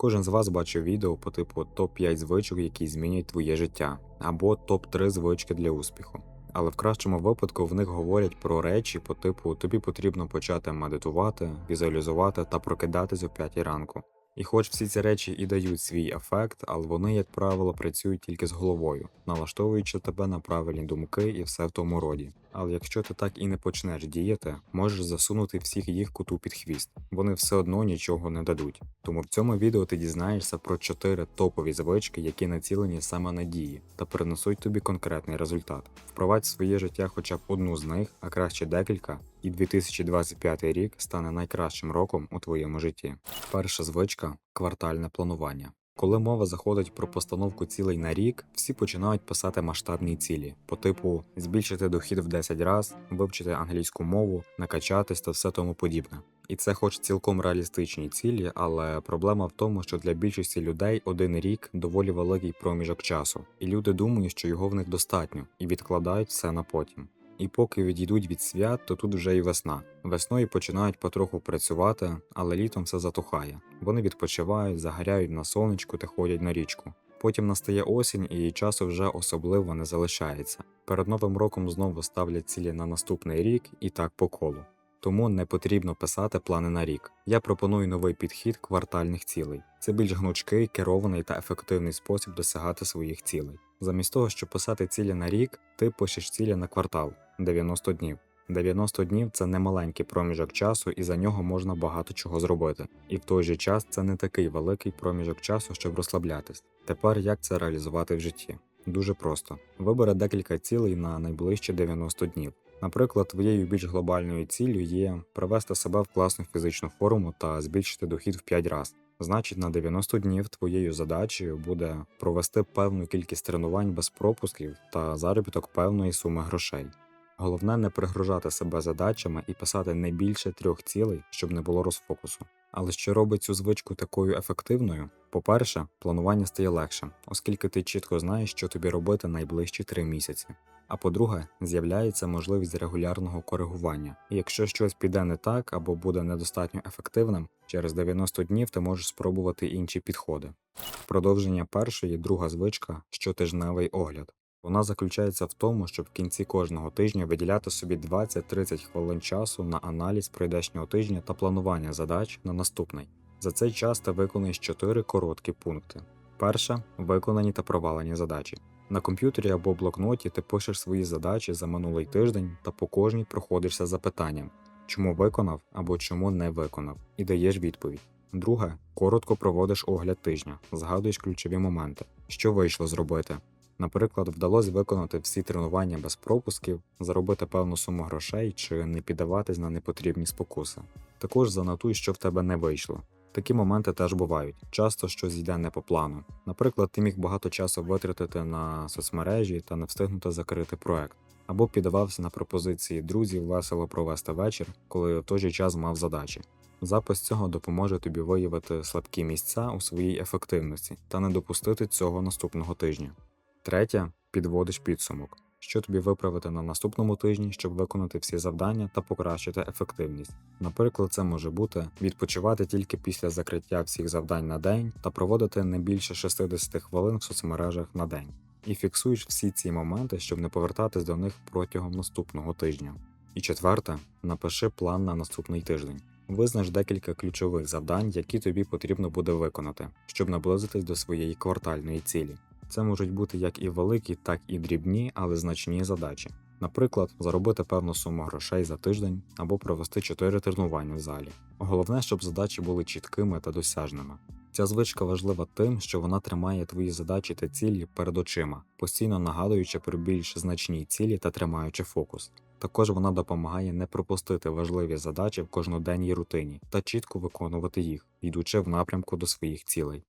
Кожен з вас бачив відео по типу топ-5 звичок, які змінюють твоє життя, або топ-3 звички для успіху. Але в кращому випадку в них говорять про речі по типу тобі потрібно почати медитувати, візуалізувати та прокидатись о 5 ранку. І хоч всі ці речі і дають свій ефект, але вони, як правило, працюють тільки з головою, налаштовуючи тебе на правильні думки і все в тому роді. Але якщо ти так і не почнеш діяти, можеш засунути всіх їх куту під хвіст. Вони все одно нічого не дадуть. Тому в цьому відео ти дізнаєшся про 4 топові звички, які націлені саме на дії та принесуть тобі конкретний результат. Впровадь в своє життя хоча б одну з них, а краще декілька, і 2025 рік стане найкращим роком у твоєму житті. Перша звичка квартальне планування. Коли мова заходить про постановку цілей на рік, всі починають писати масштабні цілі, по типу збільшити дохід в 10 разів, вивчити англійську мову, накачатись та все тому подібне. І це хоч цілком реалістичні цілі, але проблема в тому, що для більшості людей один рік доволі великий проміжок часу, і люди думають, що його в них достатньо, і відкладають все на потім. І поки відійдуть від свят, то тут вже і весна. Весною починають потроху працювати, але літом все затухає. Вони відпочивають, загоряють на сонечку та ходять на річку. Потім настає осінь, і її часу вже особливо не залишається. Перед новим роком знову ставлять цілі на наступний рік і так по колу. Тому не потрібно писати плани на рік. Я пропоную новий підхід квартальних цілей. Це більш гнучкий, керований та ефективний спосіб досягати своїх цілей. Замість того, щоб писати цілі на рік, ти пишеш цілі на квартал 90 днів. 90 днів це немаленький проміжок часу, і за нього можна багато чого зробити. І в той же час це не такий великий проміжок часу, щоб розслаблятись. Тепер як це реалізувати в житті? Дуже просто. Вибери декілька цілей на найближчі 90 днів. Наприклад, твоєю більш глобальною ціллю є привести себе в класну фізичну форму та збільшити дохід в 5 разів. Значить, на 90 днів твоєю задачею буде провести певну кількість тренувань без пропусків та заробіток певної суми грошей. Головне не пригружати себе задачами і писати не більше трьох цілей, щоб не було розфокусу. Але що робить цю звичку такою ефективною? По-перше, планування стає легше, оскільки ти чітко знаєш, що тобі робити найближчі три місяці. А по-друге, з'являється можливість регулярного коригування. І якщо щось піде не так або буде недостатньо ефективним, через 90 днів ти можеш спробувати інші підходи. Продовження першої, друга звичка щотижневий огляд. Вона заключається в тому, щоб в кінці кожного тижня виділяти собі 20-30 хвилин часу на аналіз прийдешнього тижня та планування задач на наступний. За цей час ти виконуєш 4 короткі пункти. Перше виконані та провалені задачі. На комп'ютері або блокноті ти пишеш свої задачі за минулий тиждень та по кожній проходишся запитанням, чому виконав або чому не виконав, і даєш відповідь. Друге, коротко проводиш огляд тижня, згадуєш ключові моменти, що вийшло зробити. Наприклад, вдалося виконати всі тренування без пропусків, заробити певну суму грошей чи не піддаватись на непотрібні спокуси. Також занотуй, що в тебе не вийшло. Такі моменти теж бувають. Часто щось йде не по плану. Наприклад, ти міг багато часу витратити на соцмережі та не встигнути закрити проект, або піддавався на пропозиції друзів весело провести вечір, коли в той же час мав задачі. Запис цього допоможе тобі виявити слабкі місця у своїй ефективності та не допустити цього наступного тижня. Третє підводиш підсумок, що тобі виправити на наступному тижні, щоб виконати всі завдання та покращити ефективність. Наприклад, це може бути відпочивати тільки після закриття всіх завдань на день та проводити не більше 60 хвилин в соцмережах на день. І фіксуєш всі ці моменти, щоб не повертатись до них протягом наступного тижня. І четверте, напиши план на наступний тиждень. Визнач декілька ключових завдань, які тобі потрібно буде виконати, щоб наблизитись до своєї квартальної цілі. Це можуть бути як і великі, так і дрібні, але значні задачі. Наприклад, заробити певну суму грошей за тиждень або провести 4 тренування в залі. Головне, щоб задачі були чіткими та досяжними. Ця звичка важлива тим, що вона тримає твої задачі та цілі перед очима, постійно нагадуючи про більш значні цілі та тримаючи фокус. Також вона допомагає не пропустити важливі задачі в кожноденній рутині та чітко виконувати їх, йдучи в напрямку до своїх цілей.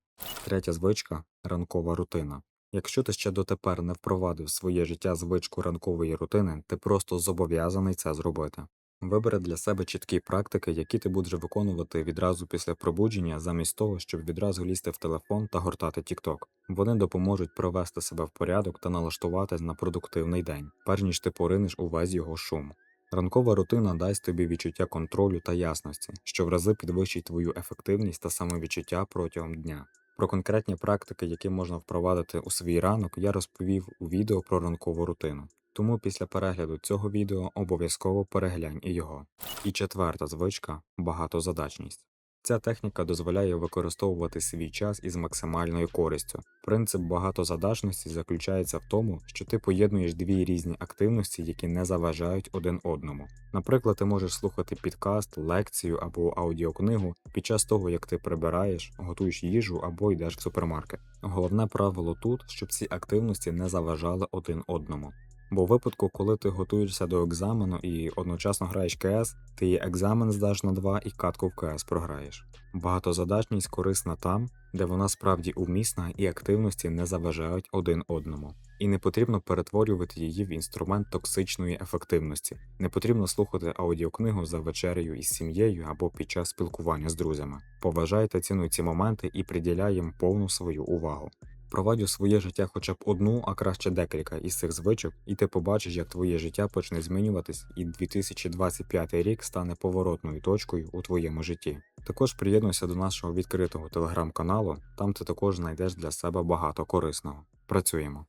Третя звичка ранкова рутина. Якщо ти ще дотепер не впровадив своє життя звичку ранкової рутини, ти просто зобов'язаний це зробити. Вибери для себе чіткі практики, які ти будеш виконувати відразу після пробудження, замість того, щоб відразу лізти в телефон та гортати TikTok. Вони допоможуть привести себе в порядок та налаштуватись на продуктивний день, перш ніж ти поринеш увесь його шум. Ранкова рутина дасть тобі відчуття контролю та ясності, що в рази підвищить твою ефективність та самовідчуття протягом дня. Про конкретні практики, які можна впровадити у свій ранок, я розповів у відео про ранкову рутину. Тому після перегляду цього відео обов'язково переглянь і його. І четверта звичка багатозадачність. Ця техніка дозволяє використовувати свій час із максимальною користю. Принцип багатозадачності заключається в тому, що ти поєднуєш дві різні активності, які не заважають один одному. Наприклад, ти можеш слухати підкаст, лекцію або аудіокнигу під час того, як ти прибираєш, готуєш їжу або йдеш в супермаркет. Головне правило тут, щоб ці активності не заважали один одному. Бо у випадку, коли ти готуєшся до екзамену і одночасно граєш КС, ти і екзамен здаш на 2 і катку в КС програєш. Багатозадачність корисна там, де вона справді умісна і активності не заважають один одному. І не потрібно перетворювати її в інструмент токсичної ефективності. Не потрібно слухати аудіокнигу за вечерею із сім'єю або під час спілкування з друзями. Поважай та цінуй ці моменти і приділяй їм повну свою увагу. Провадь у своє життя хоча б одну, а краще декілька із цих звичок, і ти побачиш, як твоє життя почне змінюватись, і 2025 рік стане поворотною точкою у твоєму житті. Також приєднуйся до нашого відкритого телеграм-каналу, там ти також знайдеш для себе багато корисного. Працюємо.